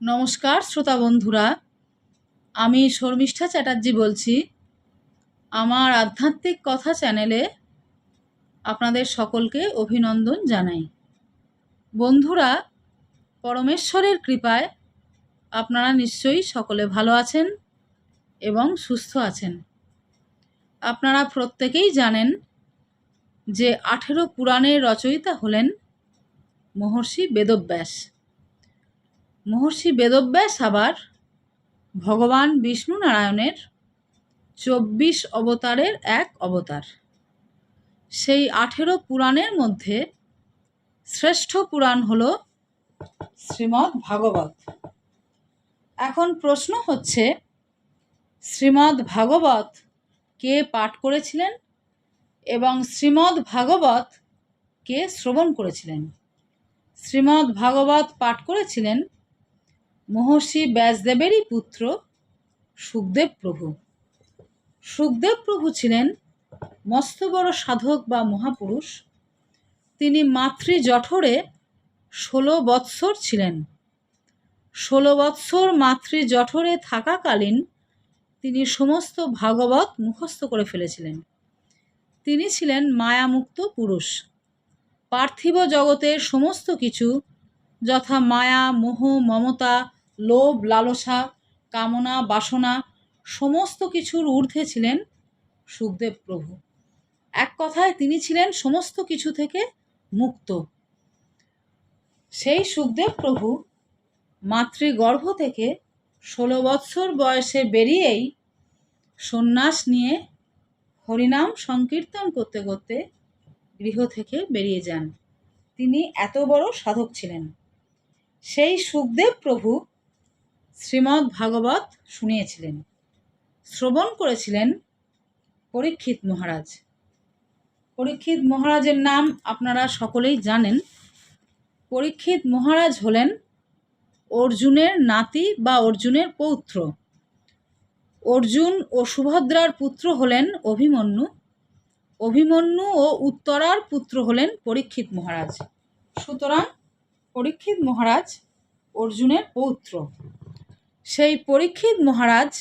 নমস্কার, শ্রোতা বন্ধুরা। আমি শর্মিষ্ঠা চ্যাটার্জি বলছি। আমার আধ্যাত্মিক কথা চ্যানেলে আপনাদের সকলকে অভিনন্দন জানাই। বন্ধুরা, পরমেশ্বরের কৃপায় আপনারা নিশ্চয়ই সকলে ভালো আছেন এবং সুস্থ আছেন। আপনারা প্রত্যেকেই জানেন যে আঠেরো পুরাণের রচয়িতা হলেন মহর্ষি বেদব্যাস। মহর্ষি বেদব্যাস আবার ভগবান বিষ্ণু নারায়ণের চব্বিশ অবতারের এক অবতার। সেই আঠেরো পুরাণের মধ্যে শ্রেষ্ঠ পুরাণ হল শ্রীমদ্ ভাগবত। এখন প্রশ্ন হচ্ছে, শ্রীমদ্ ভাগবত কে পাঠ করেছিলেন এবং শ্রীমদ্ ভাগবত কে শ্রবণ করেছিলেন? শ্রীমদ্ ভাগবত পাঠ করেছিলেন মহর্ষি ব্যাসদেবেরই পুত্র সুখদেব প্রভু। সুখদেব প্রভু ছিলেন মস্ত বড় সাধক বা মহাপুরুষ। তিনি মাতৃ জঠরে ষোলো বৎসর ছিলেন। ষোলো বৎসর মাতৃ জঠরে থাকাকালীন তিনি সমস্ত ভাগবত মুখস্থ করে ফেলেছিলেন। তিনি ছিলেন মায়ামুক্ত পুরুষ। পার্থিব জগতের সমস্ত কিছু, যথা মায়া, মোহ, মমতা লোভ, লালসা, কামনা, বাসনা সমস্ত কিছুর ঊর্ধ্বে ছিলেন সুখদেব প্রভু। এক কথায় তিনি ছিলেন সমস্ত কিছু থেকে মুক্ত। সেই সুখদেব প্রভু মাতৃগর্ভ থেকে ষোলো বৎসর বয়সে বেরিয়েই সন্ন্যাস নিয়ে হরিনাম সংকীর্তন করতে করতে গৃহ থেকে বেরিয়ে যান। তিনি এত বড় সাধক ছিলেন। সেই সুখদেব প্রভু শ্রীমদ্ ভাগবত শুনিয়েছিলেন। শ্রবণ করেছিলেন পরীক্ষিত মহারাজ। পরীক্ষিত মহারাজের নাম আপনারা সকলেই জানেন। পরীক্ষিত মহারাজ হলেন অর্জুনের নাতি বা অর্জুনের পৌত্র। অর্জুন ও সুভদ্রার পুত্র হলেন অভিমন্যু। অভিমন্যু ও উত্তরার পুত্র হলেন পরীক্ষিত মহারাজ। সুতরাং পরীক্ষিত মহারাজ অর্জুনের পৌত্র। সেই পরীক্ষিত মহারাজ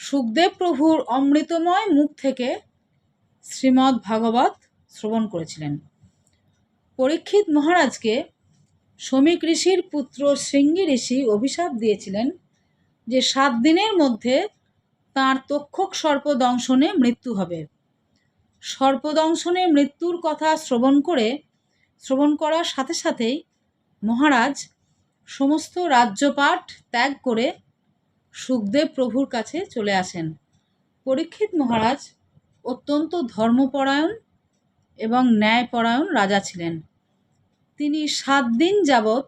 সুখদেব প্রভুর অমৃতময় মুখ থেকে শ্রীমদ্ ভাগবত শ্রবণ করেছিলেন। পরীক্ষিত মহারাজকে শ্রমিক ঋষির পুত্র শৃঙ্গি ঋষি অভিশাপ দিয়েছিলেন যে সাত দিনের মধ্যে তাঁর তক্ষক সর্পদংশনে মৃত্যু হবে। সর্পদংশনে মৃত্যুর কথা শ্রবণ করে, শ্রবণ করার সাথে সাথেই মহারাজ সমস্ত রাজ্যপাঠ ত্যাগ করে সুখদেব প্রভুর কাছে চলে আসেন। পরীক্ষিত মহারাজ অত্যন্ত ধর্মপরায়ণ এবং ন্যায়পরায়ণ রাজা ছিলেন। তিনি সাত দিন যাবৎ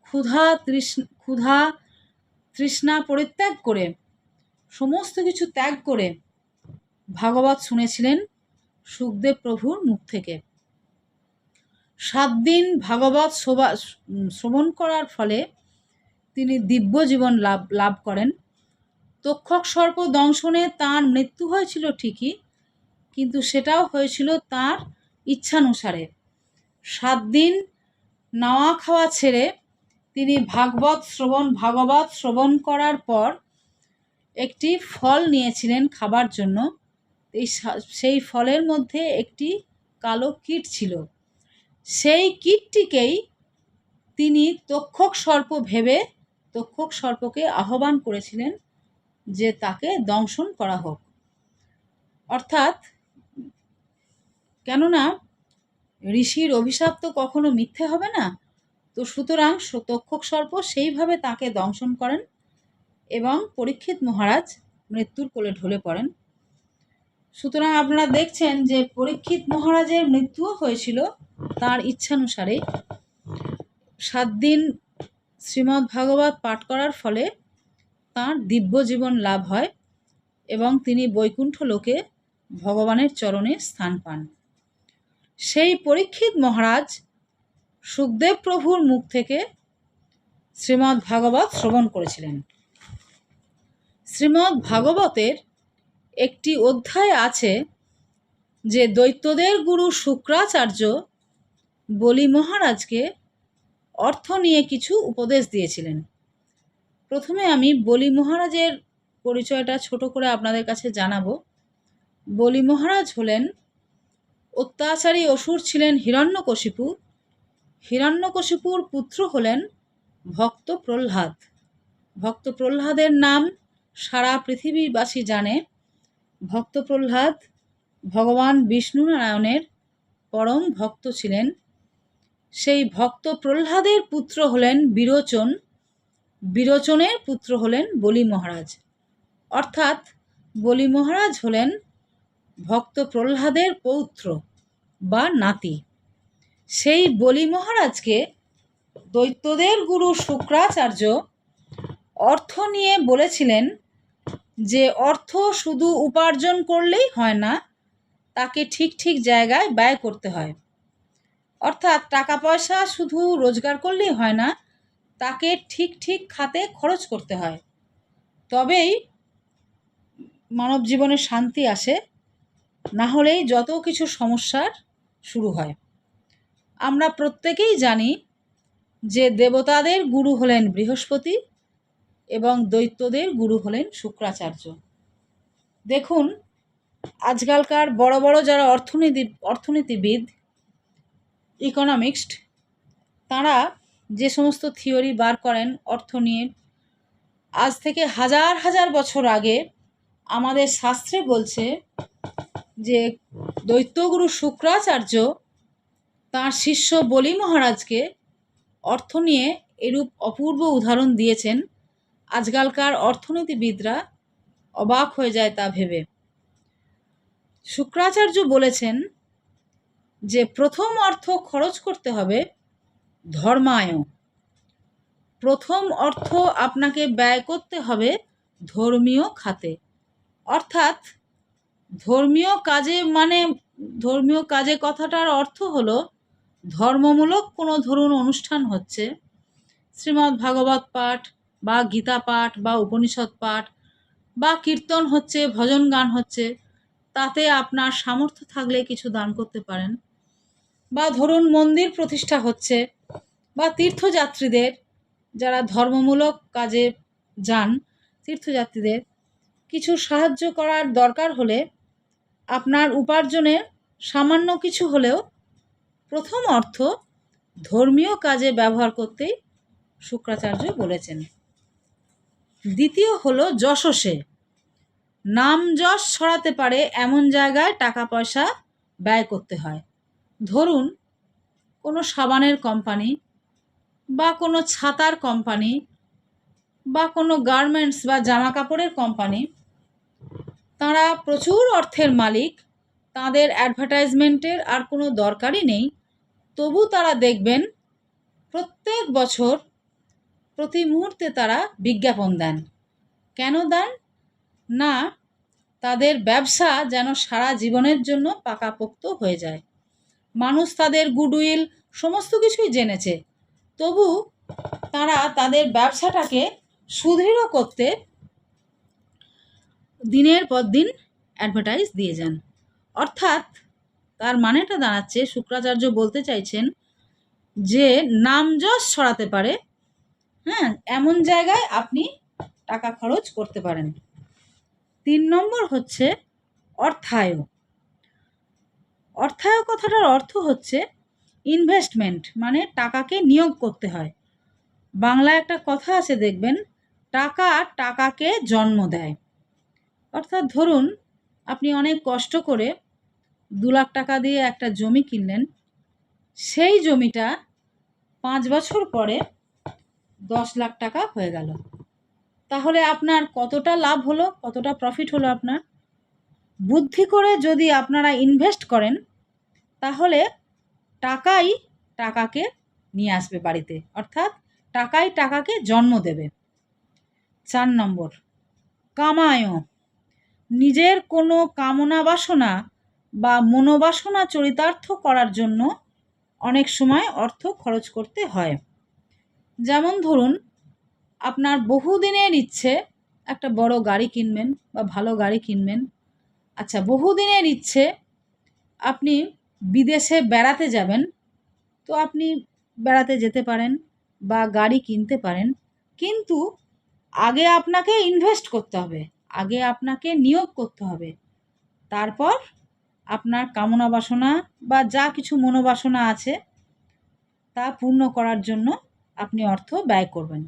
ক্ষুধা তৃষ্ণ, ক্ষুধা তৃষ্ণা পরিত্যাগ করে, সমস্ত কিছু ত্যাগ করে ভাগবত শুনেছিলেন সুখদেব প্রভুর মুখ থেকে। সাত দিন ভাগবত শোভা শ্রবণ করার ফলে তিনি দিব্য জীবন লাভ লাভ করেন। তক্ষক সর্প দংশনে তাঁর মৃত্যু হয়েছিল ঠিকই, কিন্তু সেটাও হয়েছিল তার ইচ্ছানুসারে। সাত দিন নাওয়া খাওয়া ছেড়ে তিনি ভাগবত শ্রবণ ভাগবত শ্রবণ করার পর একটি ফল নিয়েছিলেন খাবার জন্য। এই সেই ফলের মধ্যে একটি কালো কীট ছিল। সেই কীটটিকেই তিনি তক্ষক সর্প ভেবে তক্ষক সর্পকে আহ্বান করেছিলেন যে তাকে দংশন করা হোক। অর্থাৎ কেননা ঋষির অভিশাপ তো কখনো মিথ্যে হবে না। তো সুতরাং তক্ষক সর্প সেইভাবে তাকে দংশন করেন এবং পরীক্ষিত মহারাজ মৃত্যুর কোলে ঢলে পড়েন। সুতরাং আপনারা দেখছেন যে পরীক্ষিত মহারাজের মৃত্যুও হয়েছিল তার ইচ্ছানুসারে। সাত দিন শ্রীমদ্ ভাগবত পাঠ করার ফলে তাঁর দিব্য জীবন লাভ হয় এবং তিনি বৈকুণ্ঠ লোকে ভগবানের চরণে স্থান পান। সেই পরীক্ষিত মহারাজ সুখদেব প্রভুর মুখ থেকে শ্রীমদ্ ভাগবত শ্রবণ করেছিলেন। শ্রীমদ্ ভাগবতের একটি অধ্যায় আছে যে দৈত্যদের গুরু শুক্রাচার্য বলি মহারাজকে অর্থ নিয়ে কিছু উপদেশ দিয়েছিলেন। প্রথমে আমি বলি মহারাজের পরিচয়টা ছোট করে আপনাদের কাছে জানাব। বলি মহারাজ হলেন অত্যাচারী অসুর ছিলেন হিরণ্যকশিপু। হিরণ্যকশিপুর পুত্র হলেন ভক্ত প্রহ্লাদ। ভক্ত প্রহ্লাদের নাম সারা পৃথিবীবাসী জানে। ভক্ত প্রহ্লাদ ভগবান বিষ্ণু নারায়ণের পরম ভক্ত ছিলেন। সেই ভক্ত প্রহ্লাদের পুত্র হলেন বিরোচন, বিরোচনের পুত্র হলেন বলি মহারাজ। অর্থাৎ বলি মহারাজ হলেন ভক্ত প্রহ্লাদের পৌত্র বা নাতি। সেই বলি মহারাজকে দৈত্যদের গুরু শুক্রাচার্য অর্থ নিয়ে বলেছিলেন যে অর্থ শুধু উপার্জন করলেই হয় না, তাকে ঠিক ঠিক জায়গায় ব্যয় করতে হয়। অর্থাৎ টাকা পয়সা শুধু রোজগার করলেই হয় না, তাকে ঠিক ঠিক খাতে খরচ করতে হয়। তবেই মানব জীবনে শান্তি আসে, না হলেই যত কিছু সমস্যার শুরু হয়। আমরা প্রত্যেকেই জানি যে দেবতাদের গুরু হলেন বৃহস্পতি এবং দৈত্যদের গুরু হলেন শুক্রাচার্য। দেখুন, আজকালকার বড় বড় যারা অর্থনীতি, অর্থনীতিবিদ ইকোনমিক্সড তারা যে সমস্ত থিওরি বার করেন অর্থ নিয়ে, আজ থেকে হাজার হাজার বছর আগে আমাদের শাস্ত্রে বলছে যে দৈত্যগুরু শুক্রাচার্য তাঁর শিষ্য বলি মহারাজকে অর্থ নিয়ে এরূপ অপূর্ব উদাহরণ দিয়েছেন। আজকালকার অর্থনীতিবিদরা অবাক হয়ে যায় তা ভেবে। শুক্রাচার্য বলেছেন যে, প্রথম অর্থ খরচ করতে হবে ধর্মায় প্রথম অর্থ আপনাকে ব্যয় করতে হবে ধর্মীয় খাতে। অর্থাৎ ধর্মীয় কাজে মানে ধর্মীয় কাজে কথাটার অর্থ হলো ধর্মমূলক কোনো ধরুন অনুষ্ঠান হচ্ছে। শ্রীমদ্ ভাগবত পাঠ বা গীতা পাঠ বা উপনিষদ পাঠ বা কীর্তন হচ্ছে, ভজন গান হচ্ছে, তাতে আপনার সামর্থ্য থাকলে কিছু দান করতে পারেন। বা ধরুন মন্দির প্রতিষ্ঠা হচ্ছে বা তীর্থযাত্রীদের যারা ধর্মমূলক কাজে যান, তীর্থযাত্রীদের কিছু সাহায্য করার দরকার হলে আপনার উপার্জনে সামান্য কিছু হলেও প্রথম অর্থ ধর্মীয় কাজে ব্যবহার করতেই শুক্রাচার্য বলেছেন। দ্বিতীয় হলো যশসে নাম যশ ছড়াতে পারে এমন জায়গায় টাকা পয়সা ব্যয় করতে হয়। ধরুন, কোনো সাবানের কোম্পানি বা কোনো ছাতার কোম্পানি বা কোনো গার্মেন্টস বা জামা কাপড়ের কোম্পানি, তারা প্রচুর অর্থের মালিক, তাদের অ্যাডভার্টাইজমেন্টের আর কোনো দরকারই নেই। তবু তারা দেখবেন, প্রত্যেক বছর প্রতি মুহূর্তে তারা বিজ্ঞাপন দেন। কেন দেন? না, তাদের ব্যবসা যেন সারা জীবনের জন্য পাকাপোক্ত হয়ে যায়। মানুষ তাদের গুডউইল সমস্ত কিছুই জেনেছে। তবু তারা তাদের ব্যবসাটাকে সুদৃঢ় করতে দিনের পর দিন অ্যাডভার্টাইজ দিয়ে যান। অর্থাৎ তার মানেটা দাঁড়াচ্ছে, শুক্রাচার্য বলতে চাইছেন যে, নাম যশ ছড়াতে পারে হ্যাঁ এমন জায়গায় আপনি টাকা খরচ করতে পারেন। তিন নম্বর হচ্ছে অর্থায় অর্থায় কথাটার অর্থ হচ্ছে ইনভেস্টমেন্ট মানে টাকাকে নিয়োগ করতে হয়। বাংলায় একটা কথা আছে দেখবেন, টাকা টাকাকে জন্ম দেয়। অর্থাৎ ধরুন, আপনি অনেক কষ্ট করে দু লাখ টাকা দিয়ে একটা জমি কিনলেন। সেই জমিটা পাঁচ বছর পরে দশ লাখ টাকা হয়ে গেল। তাহলে আপনার কতটা লাভ হলো? কতটা প্রফিট হলো আপনার? বুদ্ধি করে যদি আপনারা ইনভেস্ট করেন, তাহলে টাকাই টাকাকে নিয়ে আসবে বাড়িতে। অর্থাৎ টাকাই টাকাকে জন্ম দেবে। চার নম্বর কামায় নিজের কোনো কামনা বাসনা বা মনোবাসনা চরিতার্থ করার জন্য অনেক সময় অর্থ খরচ করতে হয়। যেমন ধরুন, আপনার বহুদিনের ইচ্ছে একটা বড় গাড়ি কিনবেন বা ভালো গাড়ি কিনবেন। আচ্ছা বহুদিনের ইচ্ছে আপনি বিদেশে বেড়াতে যাবেন, তো আপনি বেড়াতে যেতে পারেন বা গাড়ি কিনতে পারেন। কিন্তু আগে আপনাকে ইনভেস্ট করতে হবে, আগে আপনাকে নিয়োগ করতে হবে। তারপর আপনার কামনা বাসনা বা যা কিছু মনোবাসনা আছে, তা পূর্ণ করার জন্য আপনি অর্থ ব্যয় করবেন।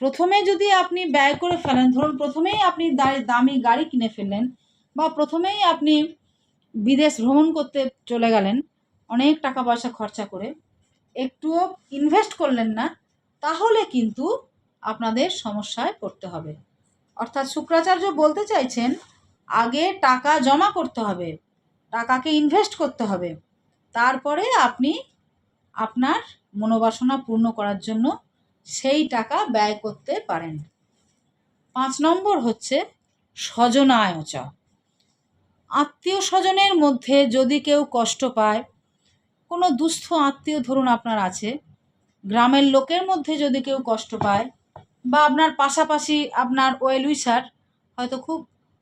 প্রথমে যদি আপনি ব্যয় করে ফেলেন, ধরুন প্রথমেই আপনি দামি গাড়ি কিনে ফেললেন বা প্রথমেই আপনি বিদেশ ভ্রমণ করতে চলে গেলেন অনেক টাকা পয়সা খরচা করে, একটুও ইনভেস্ট করলেন না, তাহলে কিন্তু আপনাদের সমস্যায় পড়তে হবে। অর্থাৎ শুক্রাচার্য বলতে চাইছেন, আগে টাকা জমা করতে হবে, টাকাকে ইনভেস্ট করতে হবে, তারপরে আপনি আপনার মনোবাসনা পূর্ণ করার জন্য সেই টাকা ব্যয় করতে পারেন। পাঁচ নম্বর হচ্ছে স্বজনায়চ। আত্মীয় স্বজনের মধ্যে যদি কেউ কষ্ট পায়, কোনো দুস্থ আত্মীয় ধরুন আপনার আছে, গ্রামের লোকের মধ্যে যদি কেউ কষ্ট পায় বা আপনার পাশাপাশি আপনার ওয়েল উইশার হয়তো খুব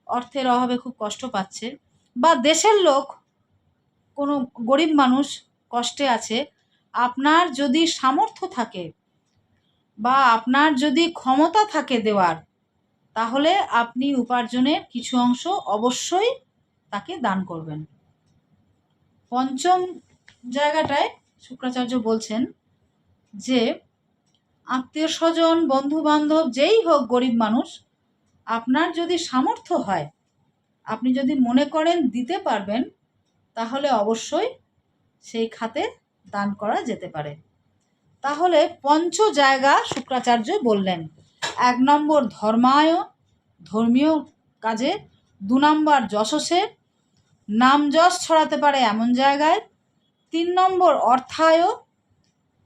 অর্থের অভাবে খুব কষ্ট পাচ্ছে বা দেশের লোক, কোনো গরিব মানুষ কষ্টে আছে আপনার যদি সামর্থ্য থাকে বা আপনার যদি ক্ষমতা থাকে দেওয়ার, তাহলে আপনি উপার্জনের কিছু অংশ অবশ্যই তাকে দান করবেন। পঞ্চম জায়গাটায় শুক্রাচার্য বলছেন যে, আত্মীয় স্বজন বন্ধু বান্ধব যেই হোক গরিব মানুষ, আপনার যদি সামর্থ্য হয়, আপনি যদি মনে করেন দিতে পারবেন, তাহলে অবশ্যই সেই খাতে দান করা যেতে পারে। তাহলে পঞ্চ জায়গা শুক্রাচার্য বললেন। এক নম্বর ধর্মায় ধর্মীয় কাজে, দু নম্বর যশসে নাম যশ ছড়াতে পারে এমন জায়গায়, তিন নম্বর অর্থায়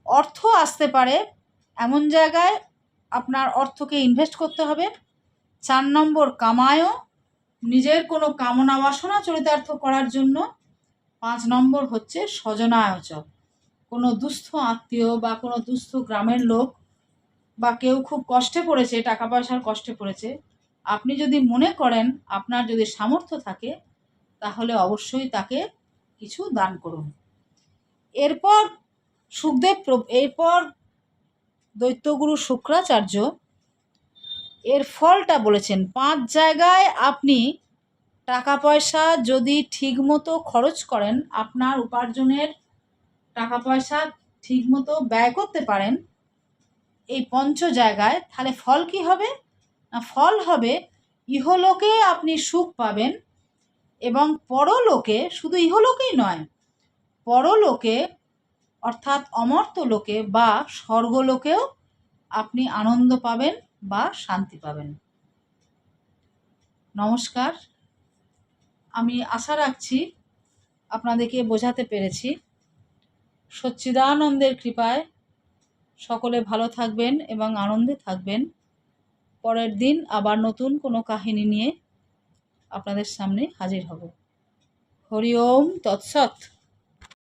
অর্থ আসতে পারে এমন জায়গায় আপনার অর্থকে ইনভেস্ট করতে হবে। চার নম্বর কামায়ও, নিজের কোনো কামনা বাসনা চরিতার্থ করার জন্য। পাঁচ নম্বর হচ্ছে স্বজনায়োচক কোনো দুস্থ আত্মীয় বা কোনো দুস্থ গ্রামের লোক বা কেউ খুব কষ্টে পড়েছে, টাকা পয়সার কষ্টে পড়েছে, আপনি যদি মনে করেন আপনার যদি সামর্থ্য থাকে, তাহলে অবশ্যই তাকে কিছু দান করুন। এরপর সুখদেব প্র- এরপর দৈত্যগুরু শুক্রাচার্য এর ফলটা বলেছেন, পাঁচ জায়গায় আপনি টাকা পয়সা যদি ঠিকমতো খরচ করেন, আপনার উপার্জনের টাকা পয়সা ঠিকমতো ব্যয় করতে পারেন, এই পঞ্চ জায়গায়, তাহলে ফল কি হবে? না, ফল হবে ইহলোকে আপনি সুখ পাবেন এবং পরলোকে শুধু ইহলোকেই নয়, পরলোকে অর্থাৎ অমর্ত্য লোকে বা স্বর্গলোকেও আপনি আনন্দ পাবেন বা শান্তি পাবেন। নমস্কার, আমি আশা রাখছি আপনাদেরকে বোঝাতে পেরেছি। সচ্চিদানন্দের কৃপায় সকলে ভালো থাকবেন এবং আনন্দে থাকবেন। পরের দিন আবার নতুন কোনো কাহিনী নিয়ে আপনাদের সামনে হাজির হব। হরিওম তৎসৎ।